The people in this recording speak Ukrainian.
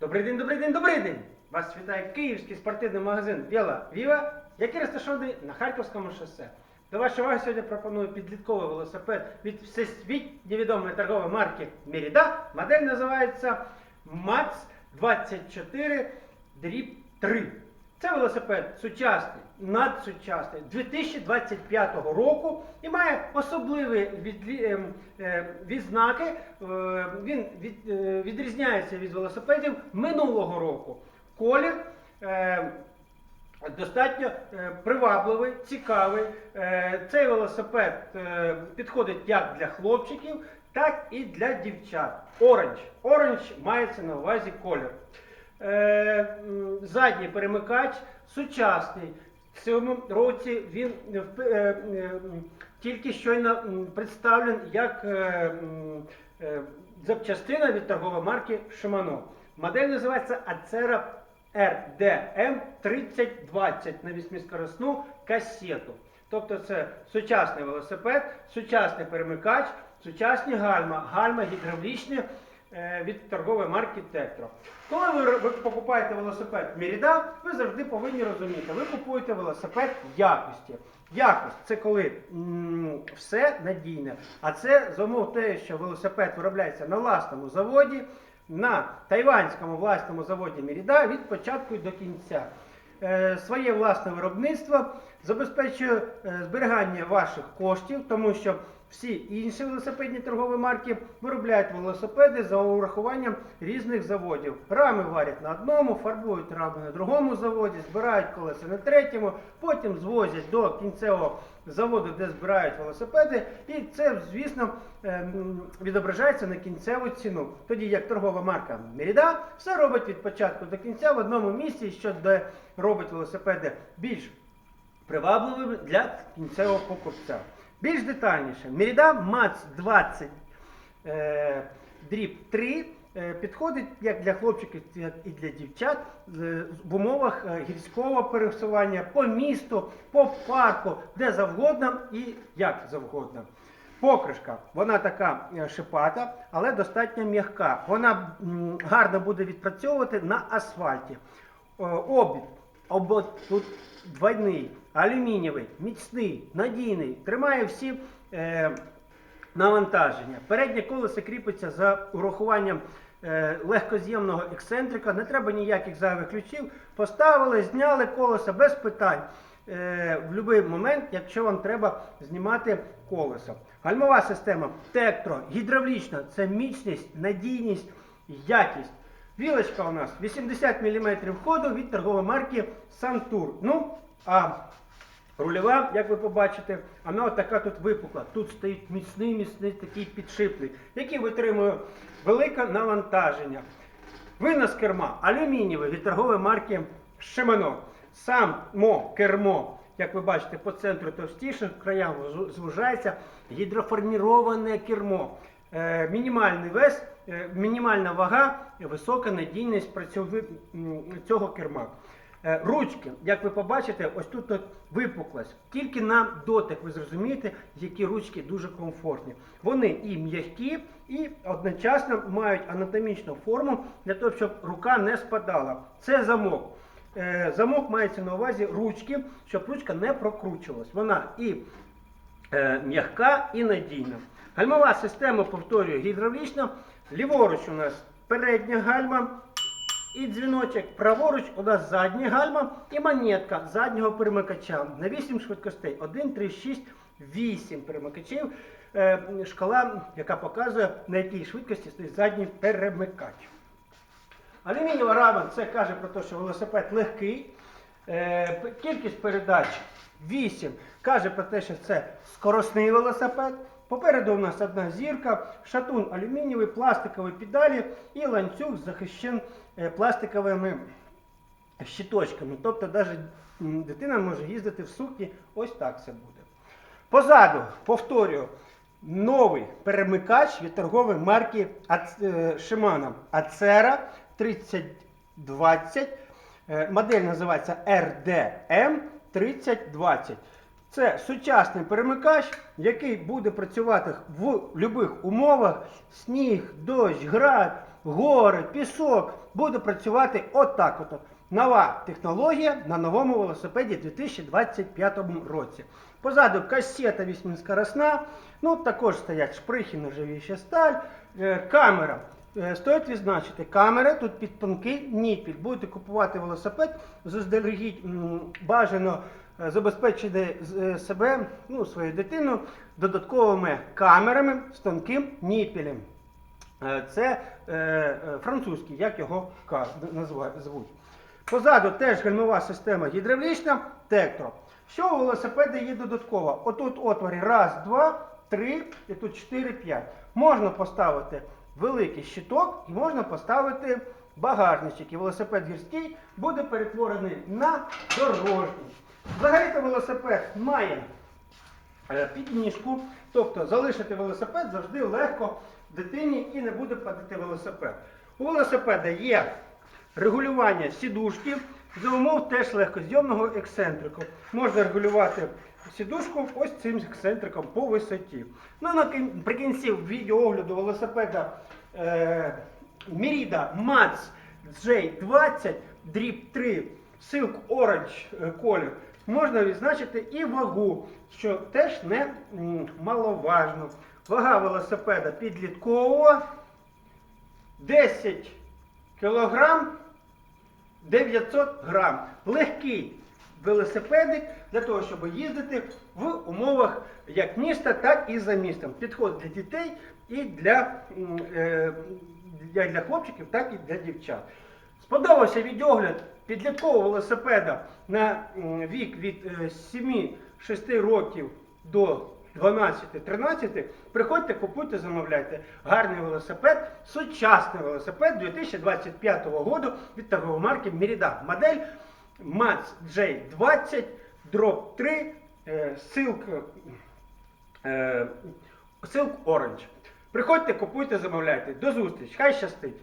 Добрий день, добрий день, добрий день! Вас вітає київський спортивний магазин Віла Віва, який розташований на Харківському шосе. До вашої уваги сьогодні пропоную підлітковий велосипед від всесвітньо відомої торгової марки Міріда. Модель називається MAX 24 дріб 3. Це велосипед сучасний, надсучасний 2025 року і має особливі ем, е, відзнаки. Е, Він е, відрізняється від велосипедів минулого року. Колір е, достатньо привабливий, цікавий. Цей велосипед підходить як для хлопчиків, так і для дівчат. Оранж. Оранж мається на увазі колір. Е, Задній перемикач сучасний. В цьому році він е, е, тільки щойно представлен як запчастина від торгової марки Shimano. Модель називається Acera RDM 3020 на вісьмискоросну касету. Тобто це сучасний велосипед, сучасний перемикач, сучасні гальма, гальма гідравлічні від торгової марки Tektro. Коли ви, ви покупаєте велосипед Merida, ви завжди повинні розуміти, ви купуєте велосипед якості. Якість це коли м, все надійне. А це за умов те, що велосипед виробляється на власному заводі, на тайванському власному заводі Merida від початку до кінця. Е, своє власне виробництво забезпечує е, зберігання ваших коштів, тому що всі інші велосипедні торгові марки виробляють велосипеди за урахуванням різних заводів. Рами варять на одному, фарбують рами на другому заводі, збирають колеса на третьому, потім звозять до кінцевого заводу, де збирають велосипеди, і це, звісно, ем, відображається на кінцеву ціну. Тоді як торгова марка Merida все робить від початку до кінця в одному місці, що де робить велосипеди більш привабливими для кінцевого покупця. Більш детальніше, Merida Max 20 е, дріб 3 е, підходить як для хлопчиків, так і для дівчат в умовах е, гірського пересування по місту, по парку, де завгодно і як завгодно. Покришка, вона така шипата, але достатньо м'яка. Вона гарно буде відпрацьовувати на асфальті. Обід. Обод тут двойний, алюмінієвий, міцний, надійний, тримає всі е, навантаження. Переднє колесо кріпиться за урахуванням е, легкоз'ємного ексцентрика. Не треба ніяких зайвих ключів. Поставили, зняли колесо без питань. Е, в будь-який момент, якщо вам треба знімати колесо. Гальмова система Tektro, гідравлічна це міцність, надійність, якість. Вілочка у нас 80 мм ходу від торгової марки Santur. Ну, а рульова, як ви побачите, вона така тут випукла. Тут стоїть міцний, міцний такий підшипник, який витримує велике навантаження. Винос керма алюмінієвий від торгової марки Shimano. Само кермо, як ви бачите, по центру товстіше, в краях звужається. Гідроформіроване кермо. Е, мінімальний вес, е, мінімальна вага, висока надійність цього керма. Е, Ручки, як ви побачите, ось тут от випуклость. Тільки на дотик ви зрозумієте, які ручки дуже комфортні. Вони і м'які, і одночасно мають анатомічну форму для того, щоб рука не спадала. Це замок. Е, Замок мається на увазі ручки, щоб ручка не прокручувалась. Вона і е, м'яка і надійна. Гальмова система, повторюю, гідравлічна. Ліворуч у нас передня гальма і дзвіночок. Праворуч у нас задня гальма і монетка заднього перемикача. На 8 швидкостей. 1, 3, 6, 8 перемикачів. Е, шкала, яка показує, на якій швидкості стоїть задній перемикач. Алюмінієва рама це каже про те, що велосипед легкий. Е, кількість передач 8 каже про те, що це скоросний велосипед. Попереду у нас одна зірка, шатун алюмінієвий, пластикові педалі і ланцюг захищен пластиковими щиточками. Тобто навіть дитина може їздити в сукні, ось так це буде. Позаду, повторюю, новий перемикач від торгової марки Ац- е, Acera 3020. Е, Модель називається RDM 3020. Це сучасний перемикач, який буде працювати в будь-яких умовах: сніг, дощ, град, гори, пісок, буде працювати отак. От. Нова технологія на новому велосипеді 2025 році. Позаду касета вісьмискоросна, ну також стоять шприхи, нержавіюча сталь, е, камера. Е, Стоїть відзначити, камера тут під тонкий ніпіль. Будете купувати велосипед, заздалегідь бажано е, забезпечити себе, ну, свою дитину додатковими камерами з тонким ніпілем. Е, Це е, е, французький, як його звуть. Позаду теж гальмова система гідравлічна, тектро. Що у велосипеда є додатково? Отут отворі раз, два, три, і тут чотири, п'ять. Можна поставити великий щиток і можна поставити багажничок. І велосипед гірський буде перетворений на дорожній. Взагалі-то велосипед має підніжку, тобто залишити велосипед завжди легко дитині і не буде падати велосипед. У велосипеда є регулювання сідушки, за умов теж легкозйомного ексцентрику. Можна регулювати сідушку ось цим ексцентриком по висоті. Ну, наприкінці відеоогляду велосипеда е, Merida Mats J20 Drip 3 Silk Orange е, колір можна відзначити і вагу, що теж не маловажно. Вага велосипеда підліткового 10 кілограм 900 грам. Легкий велосипедик для того, щоб їздити в умовах як міста, так і за містом. Підходить для дітей і для, м, е, для, для хлопчиків, так і для дівчат. Сподобався відеогляд підліткового велосипеда на вік від е, 7-6 років до 12-13. Приходьте, купуйте, замовляйте. Гарний велосипед, сучасний велосипед 2025 року від торгової марки Merida. Модель MAX J20 Drop 3 е, Silk, е, Silk Orange. Приходьте, купуйте, замовляйте. До зустрічі. Хай щастить!